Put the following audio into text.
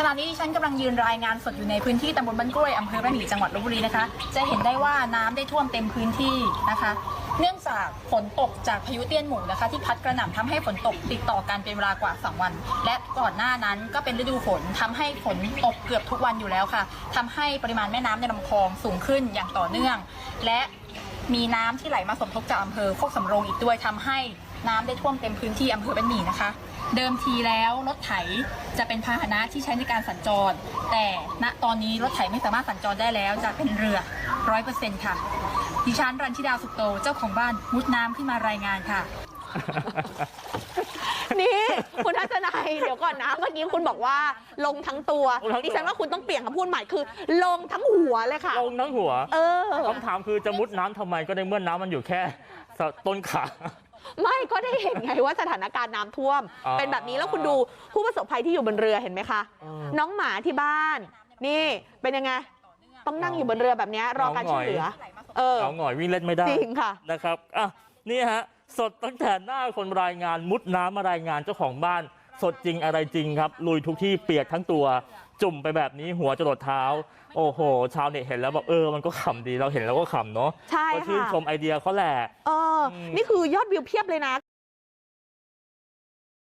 ขณะนี้ดิฉันกำลังยืนรายงานสดอยู่ในพื้นที่ตำบลบ้านกล้วยอำเภอบ้านหมี่จังหวัดลบบุรีนะคะ จะเห็นได้ว่าน้ำได้ท่วมเต็มพื้นที่นะคะ เนื่องจากฝนตกจากพายุเตี้ยนหมู่นะคะ ที่พัดกระหน่ำทำให้ฝนตกติดต่อกันเป็นเวลากว่า 2 วัน และก่อนหน้านั้นก็เป็นฤดูฝนทำให้ฝนตกเกือบทุกวันอยู่แล้วค่ะทำให้ปริมาณแม่น้ำในลำคลองสูงขึ้นอย่างต่อเนื่อง และ มีน้ำที่ไหลมาสมทบจากอำเภอโคกสำโรงอีกด้วยทำให้น้ำได้ท่วมเต็มพื้นที่อำเภอบ้านหมี่นะคะ เดิมทีแล้วรถไถจะเป็นพาหนะที่ใช้ในการสัญจร แต่ณตอนนี้รถไถไม่สามารถสัญจรได้แล้วจะเป็นเรือร้อยเปอร์เซ็นต์ค่ะ ดิฉันรันชิดาสุขโตเจ้าของบ้านมุดน้ำขึ้นมารายงานค่ะ นี่คุณทัศนัยเดี๋ยวก่อนนะ เมื่อกี้คุณบอกว่าลงทั้งตัวลงทั้งตัว ดิฉันว่าคุณต้องเปลี่ยนคำพูดใหม่คือ ลงทั้งหัวเลยค่ะ ลงทั้งหัวเออ คำถามคือจะมุดน้ำทำไมก็ในเมื่อน้ำมันอยู่แค่สะต้นขา ไม่ก็ได้เห็นไงว่าสถานการณ์น้ำท่วม อ๋อเป็นแบบนี้แล้วคุณดูผู้ประสบภัยที่อยู่บนเรือเห็นไหมคะ เออน้องหมาที่บ้าน นี่เป็นยังไง ต้องนั่งอยู่บนเรือแบบเนี้ยรอการช่วยเหลือ เออเอาหน่อยวิ่งเล่นไม่ได้จริงค่ะ นะครับอะนี่ฮะ สดตั้งแต่หน้าคนรายงานมุดน้ำมารายงานเจ้าของบ้านสดจริงอะไรจริงครับลุยทุกที่เปียกทั้งตัวจุ่มไปแบบนี้หัวจรดเท้า โอ้โห ชาวเน็ตเห็นแล้วแบบเออมันก็ขำดีเราเห็นแล้วก็ขำเนาะใช่ก็ชื่นค่ะชมไอเดียเขาแหละเอออมนี่คือยอดวิวเพียบเลยนะ